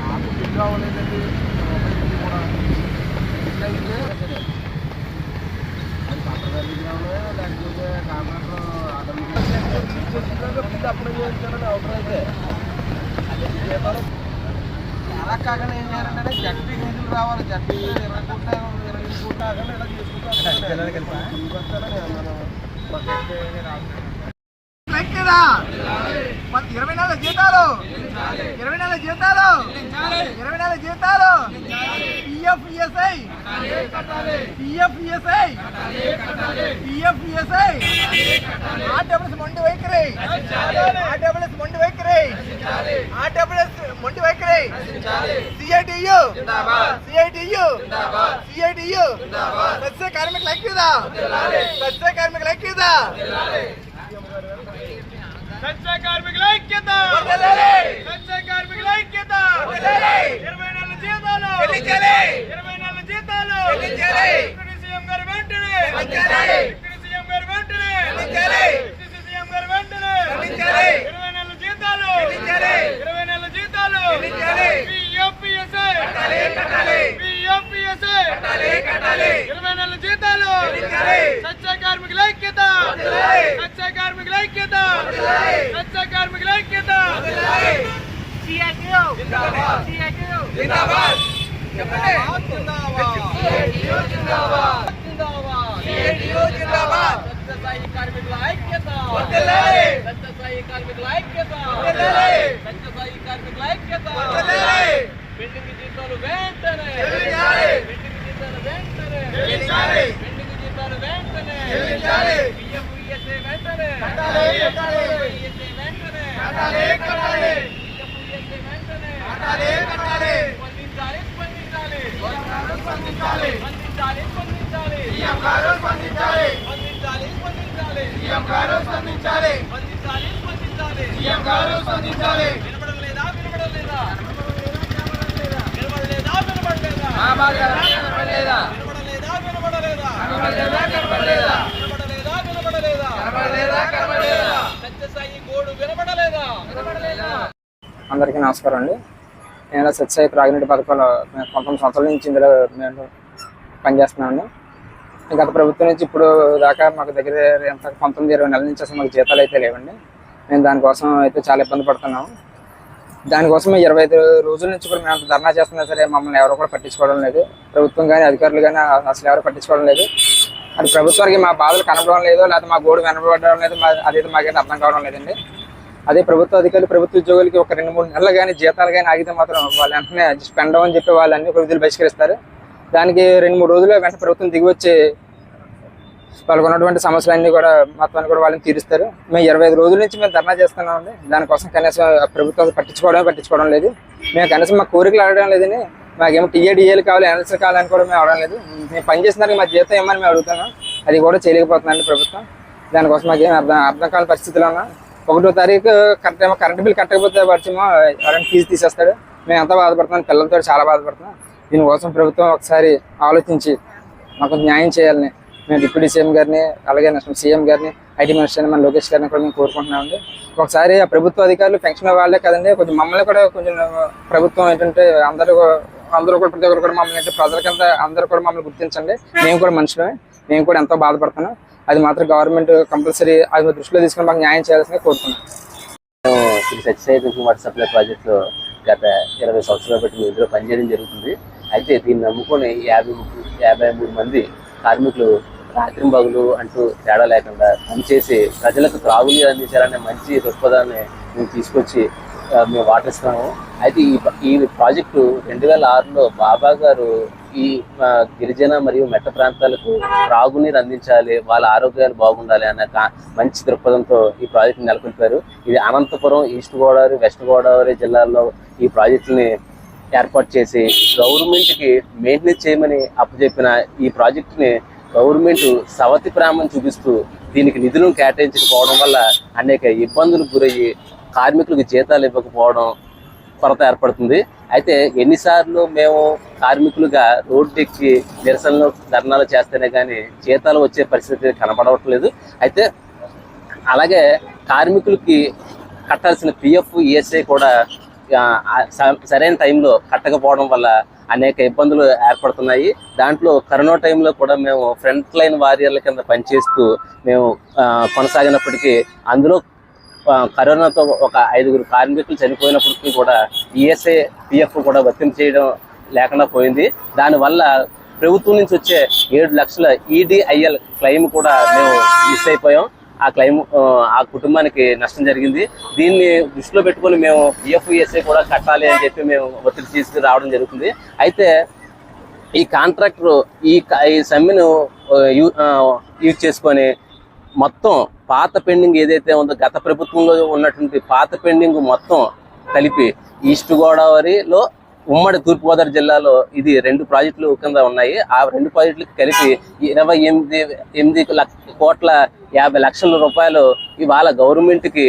నాకు బిగ్ అవ్వలేదండి కూడా బిగ్ అయితే అది పట్టదారి బిగ్ అవ్వలే లేకపోతే కాంట్రాక్టర్ అతను బిల్ అప్లై చేయించాలని అవసరం అయితే అలా ఏం చేయాలంటే జట్టి రావాలి జట్టి ఇరవై కోట్ల ఇరవై కోట్ల ఇలా తీసుకుంటాను రాదు ఇరవై నెలల జీతాలు. ఇరవై నెలల జీతాలు. ఇరవై నెలల జీతాలు. PF ESI PF ESI PF ESI RWS మొండి వైఖరి. ఆర్డబ్ల్యూఎస్ మొండి వైఖరి. ఆర్డబ్ల్యూఎస్ మొండి వైఖరి. సిఐటియు సిఐటియు సిఐటియు సస్య కార్మికుల ఐక్యత. సస్య కార్మికుల ఐక్యత. సత్య కార్మికుల ఐక్యత! సత్య కార్మికుల ఐక్యత! ఇరవై నెలల జీతాలు! ఇరవై నెలల జీతాలు! సీఎం గారు వెంటనే! సీఎం గారు వెంటనే! సీఎం గారు వెంటనే! ఇరవై నెలల జీతాలు ఇరవై నెలల జీతాలు పిఎఫ్పిఎస్ఐ పిఎఫ్పిఎస్ఐ ఇరవై నెలల జీతాలు సత్య కార్మికుల ఐక్యత సత్య కార్మికుల ఐక్యత సత్య కార్మికుల ఐక్యత కార్మికుల ఐక్యత సత్యసాయి కార్మికుల ఐక్యత సత్యసాయి కార్మికుల ఐక్యత పెండింగ్ జీతాలు వెంటనే పెండింగ్ జీతాలు వెంటనే వినపడం వినపడలేదా వినపడలేదా వినపడలేదా వినపడలేదా వినపడలేదా వినపడలేదా వినపడలేదా సత్యసాయి గోడు వినపడలేదా అందరికీ నమస్కారం అండి. నేను సత్సాయి ప్రాగ్నెట్ పథకంలో మేము పంతొమ్మిది సంవత్సరాల నుంచి ఇందులో మేము పనిచేస్తున్నామండి గత ప్రభుత్వం నుంచి ఇప్పుడు దాకా మాకు దగ్గర ఎంత పంతొమ్మిది ఇరవై నెలల నుంచి అసలు మాకు జీతాలు అయితే లేవండి. మేము దానికోసం అయితే చాలా ఇబ్బంది పడుతున్నాము దానికోసం ఇరవై ఐదు రోజుల నుంచి కూడా మేము ధర్నా చేస్తున్నా సరే మమ్మల్ని ఎవరు కూడా పట్టించుకోవడం లేదు. ప్రభుత్వం కానీ అధికారులు కానీ అసలు ఎవరు పట్టించుకోవడం లేదు. అది ప్రభుత్వానికి మా బాధలు కనపడడం లేదు లేకపోతే మా గోడు కనపడడం లేదు మా అదైతే మాకైతే అర్థం కావడం లేదండి. అదే ప్రభుత్వ అధికారులు ప్రభుత్వ ఉద్యోగులకి ఒక రెండు మూడు నెలలు కానీ జీతాలు కానీ ఆగితే మాత్రం వాళ్ళు వెంటనే స్పెండ్ అవ్వని చెప్పి వాళ్ళు అన్ని విధులు బహిష్కరిస్తారు. దానికి రెండు మూడు రోజులు వెంట ప్రభుత్వం దిగి వచ్చి వాళ్ళకు ఉన్నటువంటి సమస్యలన్నీ కూడా మొత్తాన్ని కూడా వాళ్ళని తీరుస్తారు. మేము ఇరవై ఐదు రోజుల నుంచి మేము ధర్నా చేస్తున్నామండి. దానికోసం కనీసం ప్రభుత్వం పట్టించుకోవడం పట్టించుకోవడం లేదు. మేము కనీసం మా కోరికలు అడగడం లేదని మాకేమో టీఏడిఏలు కావాలి ఎన్ఎల్సీ కావాలని కూడా మేము అడగడం లేదు. మేము పనిచేసిన దానికి మా జీతం ఏమని మేము అడుగుతున్నాం. అది కూడా చేయలేకపోతుందండి ప్రభుత్వం. దానికోసం మాకేం అర్థం అర్థం కాని పరిస్థితిలో ఉన్నాం ఒకటో తారీఖు కరెక్ట్ ఏమో కరెంట్ బిల్ కట్టకపోతే పరిచయమో ఎవరైనా ఫీజు తీసేస్తాడు. మేము ఎంత బాధపడుతున్నాం పిల్లలతో చాలా బాధపడుతున్నాం. దీనికోసం ప్రభుత్వం ఒకసారి ఆలోచించి మాకు న్యాయం చేయాలని మేము డిప్యూటీ సీఎం గారిని అలాగే నెక్స్ట్ సీఎం గారిని ఐటీ మినిస్టర్ మన లోకేష్ గారిని కూడా మేము కోరుకుంటున్నామండి. ఒకసారి ఆ ప్రభుత్వ అధికారులు పెన్షన్ వాళ్ళే కదండి కొంచెం మమ్మల్ని కూడా కొంచెం ప్రభుత్వం ఏంటంటే అందరూ అందరూ కూడా ప్రతి ఒక్కరు కూడా మమ్మల్ని ప్రజలకంతా అందరూ కూడా మమ్మల్ని గుర్తించండి. మేము కూడా మనుషులమే మేము కూడా ఎంతో బాధపడుతున్నాం. అది మాత్రం గవర్నమెంట్ కంపల్సరీ అది దృష్టిలో తీసుకుని మాకు న్యాయం చేయాల్సిందే కోరుతున్నాం. శ్రీ సత్యసాయి వాటర్ సప్లై ప్రాజెక్టులో గత ఇరవై సంవత్సరాలు బట్టి ఇందులో పనిచేయడం జరుగుతుంది. అయితే దీన్ని నమ్ముకొని యాభై యాభై మూడు మంది కార్మికులు రాత్రి బగులు అంటూ తేడా లేకుండా పనిచేసి ప్రజలకు త్రాగునీరు అందించాలనే మంచి దృక్పథాన్ని మేము తీసుకొచ్చి మేము వాటర్ ఇస్తున్నాము అయితే ఈ ఈ ప్రాజెక్టు రెండు వేల ఆరులో బాబా గారు ఈ గిరిజన మరియు మెట్ట ప్రాంతాలకు త్రాగునీరు అందించాలి వాళ్ళ ఆరోగ్యాలు బాగుండాలి అన్న మంచి దృక్పథంతో ఈ ప్రాజెక్టు నెలకొల్పారు. ఇది అనంతపురం ఈస్ట్ గోదావరి వెస్ట్ గోదావరి జిల్లాల్లో ఈ ప్రాజెక్టుని ఏర్పాటు చేసి గవర్నమెంట్కి మెయింటెనెన్స్ చేయమని అప్పచెప్పిన ఈ ప్రాజెక్టుని గవర్నమెంట్ సవతి ప్రేమను చూపిస్తూ దీనికి నిధులను కేటాయించకపోవడం వల్ల అనేక ఇబ్బందులకు గురయ్యి కార్మికులకు జీతాలు ఇవ్వకపోవడం కొరత ఏర్పడుతుంది. అయితే ఎన్నిసార్లు మేము కార్మికులుగా రోడ్డు ఎక్కి నిరసనలు ధర్నాలు చేస్తేనే కానీ జీతాలు వచ్చే పరిస్థితి కనబడవట్లేదు అయితే అలాగే కార్మికులకి కట్టాల్సిన పిఎఫ్ ఈఎస్ఐ కూడా స- సరైన టైంలో కట్టకపోవడం వల్ల అనేక ఇబ్బందులు ఏర్పడుతున్నాయి. దాంట్లో కరోనా టైంలో కూడా మేము ఫ్రంట్ లైన్ వారియర్ల కింద పనిచేస్తూ మేము కొనసాగినప్పటికీ అందులో కరోనాతో ఒక ఐదుగురు కార్మికులు చనిపోయినప్పటికీ కూడా ఈఎస్ఐ పిఎఫ్ కూడా వర్తింపు చేయడం లేకుండా పోయింది. దానివల్ల ప్రభుత్వం నుంచి వచ్చే ఏడు లక్షల ఈడిఐఎల్ క్లెయిమ్ కూడా మేము మిస్ అయిపోయాం. ఆ క్లెయిమ్ ఆ, కుటుంబానికి నష్టం జరిగింది. దీన్ని దృష్టిలో పెట్టుకొని మేము ఈఎఫ్ఈఎస్ఐ కూడా కట్టాలి అని చెప్పి మేము ఒత్తిడి తీసుకుని రావడం జరుగుతుంది. అయితే ఈ కాంట్రాక్టర్ ఈ ఈ సమ్మెను యూ- యూజ్ చేసుకొని మొత్తం పాత పెండింగ్ ఏదైతే ఉందో గత ప్రభుత్వంలో ఉన్నటువంటి పాత పెండింగ్ మొత్తం కలిపి ఈస్ట్ గోదావరిలో ఉమ్మడి తూర్పుగోదావరి జిల్లాలో ఇది రెండు ప్రాజెక్టులు కింద ఉన్నాయి. ఆ రెండు ప్రాజెక్టులకు కలిపి ఇరవై ఎనిమిది ఎనిమిది లక్ష కోట్ల యాభై లక్షల రూపాయలు ఇవాళ గవర్నమెంట్కి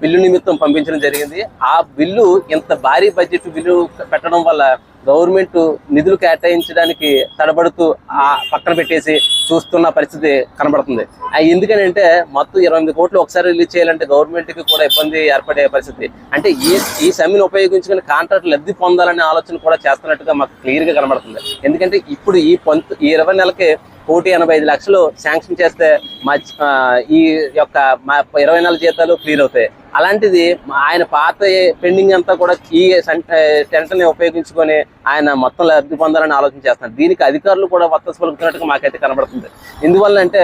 బిల్లు నిమిత్తం పంపించడం జరిగింది. ఆ బిల్లు ఇంత భారీ బడ్జెట్ బిల్లు పెట్టడం వల్ల గవర్నమెంట్ నిధులు కేటాయించడానికి తడబడుతూ ఆ పక్కన పెట్టేసి చూస్తున్న పరిస్థితి కనబడుతుంది. ఎందుకని ఎందుకనంటే మొత్తం ఇరవై ఎనిమిది కోట్లు ఒకసారి రిలీజ్ చేయాలంటే గవర్నమెంట్కి కూడా ఇబ్బంది ఏర్పడే పరిస్థితి. అంటే ఈ ఈ సమ్మెను ఉపయోగించుకుని కాంట్రాక్ట్ లబ్ధి పొందాలనే ఆలోచన కూడా చేస్తున్నట్టుగా మాకు క్లియర్గా కనబడుతుంది. ఎందుకంటే ఇప్పుడు ఈ పొంతు ఈ ఇరవై నెలకి కోటి ఎనభై ఐదు లక్షలు శాంక్షన్ చేస్తే మా ఈ యొక్క మా ఇరవై నెలల జీతాలు క్లియర్ అవుతాయి. అలాంటిది ఆయన పాత పెండింగ్ అంతా కూడా ఈ టెంటని ఉపయోగించుకొని ఆయన మొత్తం లబ్ధి పొందాలని ఆలోచన చేస్తున్నారు. దీనికి అధికారులు కూడా వత్తసు పలుకుతున్నట్టుగా మాకైతే కనబడుతుంది. ఎందువల్ల అంటే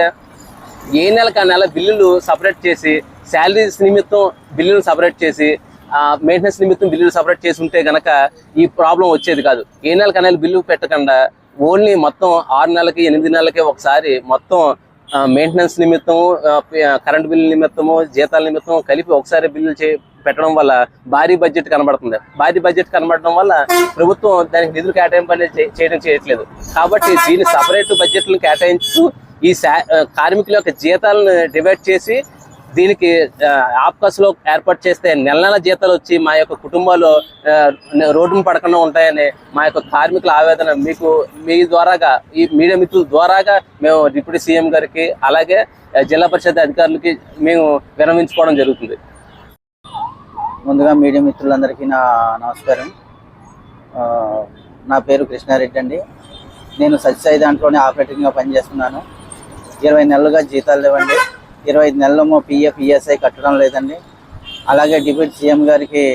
ఏ నెలకు ఆ నెల బిల్లులు సపరేట్ చేసి శాలరీస్ నిమిత్తం బిల్లులు సపరేట్ చేసి మెయింటెనెన్స్ నిమిత్తం బిల్లులు సపరేట్ చేసి ఉంటే గనక ఈ ప్రాబ్లం వచ్చేది కాదు. ఏ నెలకు ఆ నెల బిల్లు పెట్టకుండా ఓన్లీ మొత్తం ఆరు నెలలకి ఎనిమిది నెలలకి ఒకసారి మొత్తం మెయింటెనెన్స్ నిమిత్తము కరెంట్ బిల్లు నిమిత్తము జీతాల నిమిత్తం కలిపి ఒకసారి బిల్లులు చే పెట్టడం వల్ల భారీ బడ్జెట్ కనబడుతుంది. భారీ బడ్జెట్ కనబడడం వల్ల ప్రభుత్వం దానికి నిధులు కేటాయింపు అనేది చేయడం చేయట్లేదు. కాబట్టి దీన్ని సపరేట్ బడ్జెట్లను కేటాయించు ఈ శా- కార్మికుల యొక్క జీతాలను డివైడ్ చేసి దీనికి ఆప్కాస్లో ఏర్పాటు చేస్తే నెల నెల జీతాలు వచ్చి మా యొక్క కుటుంబాలు ఆ, పడకుండా ఉంటాయని మా యొక్క కార్మికుల ఆవేదన మీకు మీ ద్వారాగా ఈ మీడియా మిత్రుల ద్వారాగా మేము డిప్యూటీ సీఎం గారికి అలాగే జిల్లా పరిషత్ అధికారులకి మేము విరమించుకోవడం జరుగుతుంది. ముందుగా మీడియా మిత్రులందరికీ నా నమస్కారం. నా పేరు కృష్ణారెడ్డి అండి. నేను సత్యసాయి దాంట్లోనే ఆపరేటింగ్గా పనిచేస్తున్నాను. ఇరవై నెలలుగా జీతాలు లేవండి. ఇరవై ఐదు నెలలు పిఎఫ్ ఈఎస్ఐ కట్టడం లేదండి. అలాగే డిప్యూటీ సీఎం గారికి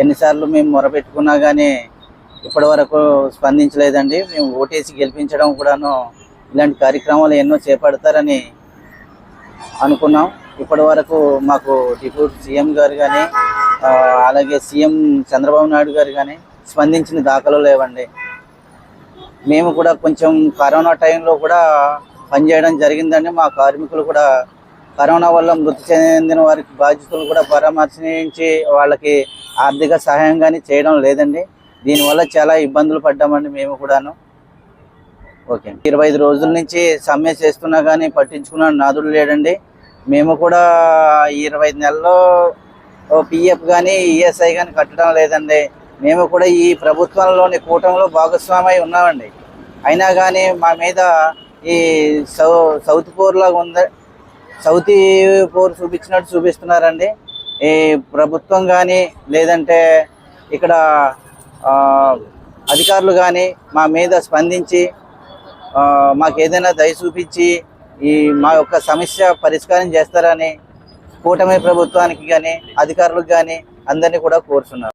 ఎన్నిసార్లు మేము మొరపెట్టుకున్నా కానీ ఇప్పటి వరకు స్పందించలేదండి. మేము ఓటేసి గెలిపించడం కూడాను ఇలాంటి కార్యక్రమాలు ఎన్నో చేపడతారని అనుకున్నాం. ఇప్పటి వరకు మాకు డిప్యూటీ సీఎం గారు కానీ అలాగే సీఎం చంద్రబాబు నాయుడు గారు కానీ స్పందించిన దాఖలు లేవండి. మేము కూడా కొంచెం కరోనా టైంలో కూడా పనిచేయడం జరిగిందండి. మా కార్మికులు కూడా కరోనా వల్ల మృతి చెందిన వారికి బాధ్యతలు కూడా పరామర్శించి వాళ్ళకి ఆర్థిక సహాయం కానీ చేయడం లేదండి. దీనివల్ల చాలా ఇబ్బందులు పడ్డామండి మేము కూడాను. ఓకే ఇరవై ఐదు రోజుల నుంచి సమ్మె చేస్తున్నా కానీ పట్టించుకున్న నాదుడు లేడండి. మేము కూడా ఇరవై ఐదు నెలల్లో పిఎఫ్ కానీ ఈఎస్ఐ కానీ కట్టడం లేదండి. మేము కూడా ఈ ప్రభుత్వంలోని కూటమిలో భాగస్వామై ఉన్నామండి. అయినా కానీ మా మీద ఈ సౌ సౌత్ పూర్లాగా ఉంది సౌతి పోర్ చూపించినట్టు చూపిస్తున్నారండి. ఈ ప్రభుత్వం కానీ లేదంటే ఇక్కడ అధికారులు కానీ మా మీద స్పందించి మాకు ఏదైనా దయ చూపించి ఈ మా యొక్క సమస్య పరిష్కారం చేస్తారని కూటమి ప్రభుత్వానికి కానీ అధికారులకు కానీ అందరినీ కూడా కోరుతున్నారు